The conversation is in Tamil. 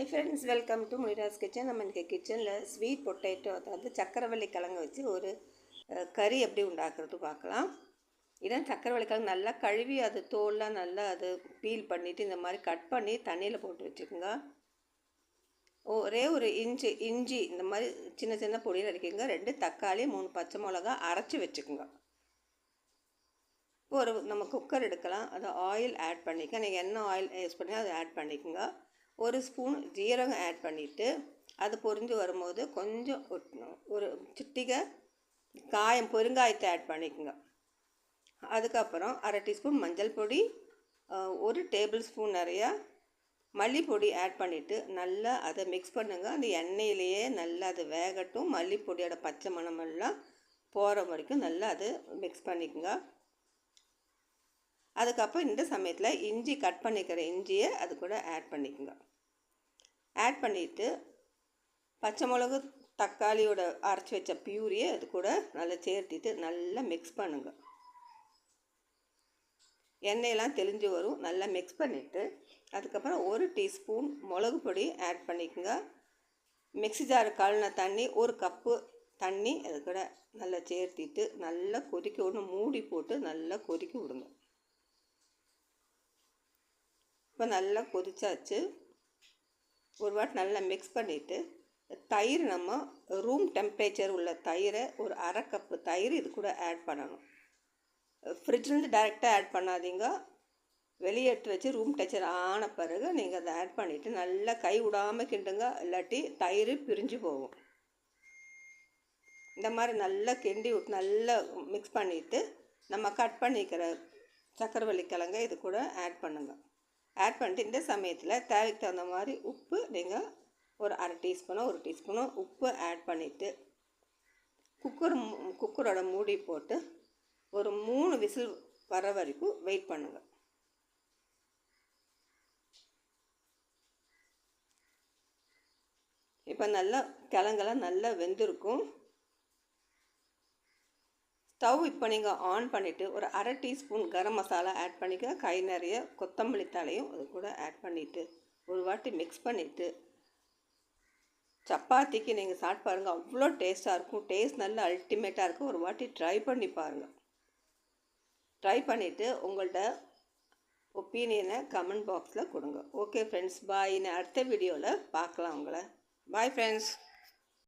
Hi friends welcome to Munira's kitchen நம்ம இன்றைக்கி கிச்சனில் ஸ்வீட் பொட்டேட்டோ அதாவது சக்கரவள்ளி கிழங்கு வச்சு ஒரு கறி எப்படி உண்டாக்குறது பார்க்கலாம். இதான் சக்கரவள்ளி கிழங்கு நல்லா கழுவி அது தோல்லாம் நல்லா அது பீல் பண்ணிவிட்டு இந்த மாதிரி கட் பண்ணி தண்ணியில் போட்டு வச்சுக்கோங்க. ஒரே ஒரு இஞ்சி இஞ்சி இந்த மாதிரி சின்ன சின்ன பொடியில் அரைக்கிங்க ரெண்டு தக்காளி மூணு பச்சை மிளகா அரைச்சி வச்சுக்கோங்க. இப்போ ஒரு நம்ம குக்கர் எடுக்கலாம். அது ஆயில் ஆட் பண்ணிக்க நீங்கள் என்ன ஆயில் யூஸ் பண்ணி அதை ஆட் பண்ணிக்கோங்க. ஒரு ஸ்பூன் ஜீரகம் ஆட் பண்ணிவிட்டு அது பொரிஞ்சு வரும்போது கொஞ்சம் ஒரு- ஒரு சிட்டிகை காயம் பெருங்காயத்தை ஆட் பண்ணிக்கோங்க. அதுக்கப்புறம் அரை டீஸ்பூன் மஞ்சள் பொடி ஒரு டேபிள் ஸ்பூன் நிறையா மல்லிப்பொடி ஆட் பண்ணிவிட்டு நல்லா அதை மிக்ஸ் பண்ணுங்க. அந்த எண்ணெயிலேயே நல்லா அது வேகட்டும். மல்லிப்பொடியோட பச்சை மணமெல்லாம் போகிற வரைக்கும் நல்லா அது மிக்ஸ் பண்ணிக்கோங்க. அதுக்கப்புறம் இந்த சமயத்தில் இஞ்சி கட் பண்ணிக்கிற இஞ்சியை அது கூட ஆட் பண்ணிக்கோங்க. ஆட் பண்ணிவிட்டு பச்சை மிளகு தக்காளியோட அரைச்சி வச்ச பியூரியை அது கூட நல்லா சேர்த்திட்டு நல்லா மிக்ஸ் பண்ணுங்க. எண்ணெயெல்லாம் தெளிஞ்சு வரும். நல்லா மிக்ஸ் பண்ணிவிட்டு அதுக்கப்புறம் ஒரு டீஸ்பூன் மிளகு பொடி ஆட் பண்ணிக்கோங்க. மிக்ஸி ஜார் கழுன தண்ணி ஒரு கப்பு தண்ணி அது கூட நல்லா சேர்த்திட்டு நல்லா கொதிக்க விடணும். மூடி போட்டு நல்லா கொதிக்க விடுங்க இப்போ நல்லா கொதிச்சாச்சு. ஒரு வாட்டி நல்லா மிக்ஸ் பண்ணிவிட்டு தயிர் நம்ம ரூம் டெம்பரேச்சர் உள்ள தயிரை ஒரு அரை கப்பு தயிர் இது கூட ஆட் பண்ணணும். ஃப்ரிட்ஜ்லேருந்து டைரெக்டாக ஆட் பண்ணாதீங்க. வெளியேற்று வச்சு ரூம் டெச்சர் ஆன பிறகு நீங்கள் அதை ஆட் பண்ணிவிட்டு நல்லா கை விடாமல் கிண்டுங்க. இல்லாட்டி தயிர் பிரிஞ்சு போகும். இந்த மாதிரி நல்லா கிண்டி விட்டு நல்லா மிக்ஸ் பண்ணிவிட்டு நம்ம கட் பண்ணிக்கிற சக்கரவள்ளி கிழங்க இது கூட ஆட் பண்ணுங்கள் ஆட் பண்ணிட்டு இந்த சமயத்தில் தேவைக்கு தகுந்த மாதிரி உப்பு நீங்கள் ஒரு அரை டீஸ்பூனோ ஒரு டீஸ்பூனோ உப்பு ஆட் பண்ணிவிட்டு குக்கர் குக்கரோட மூடி போட்டு ஒரு மூணு விசில் வர வரைக்கும் வெயிட் பண்ணுங்கள் இப்போ நல்லா கிழங்கெல்லாம் நல்லா வெந்திருக்கும். ஸ்டவ் இப்போ நீங்கள் ஆன் பண்ணிவிட்டு ஒரு அரை டீஸ்பூன் கரம் மசாலா ஆட் பண்ணிக்க கை நிறைய கொத்தமல்லி தலையும் அது கூட ஆட் பண்ணிவிட்டு ஒரு வாட்டி மிக்ஸ் பண்ணிவிட்டு சப்பாத்திக்கு நீங்கள் சாப்பிட்டு பாருங்கள் அவ்வளோ டேஸ்ட்டாக இருக்கும். டேஸ்ட் நல்லா அல்டிமேட்டாக இருக்கும். ஒரு வாட்டி ட்ரை பண்ணி பாருங்கள் ட்ரை பண்ணிவிட்டு உங்கள்கிட்ட ஒப்பீனியனை கமெண்ட் பாக்ஸில் கொடுங்க. ஓகே ஃப்ரெண்ட்ஸ் பாய் அடுத்த வீடியோவில் பார்க்கலாம் உங்களை. Bye friends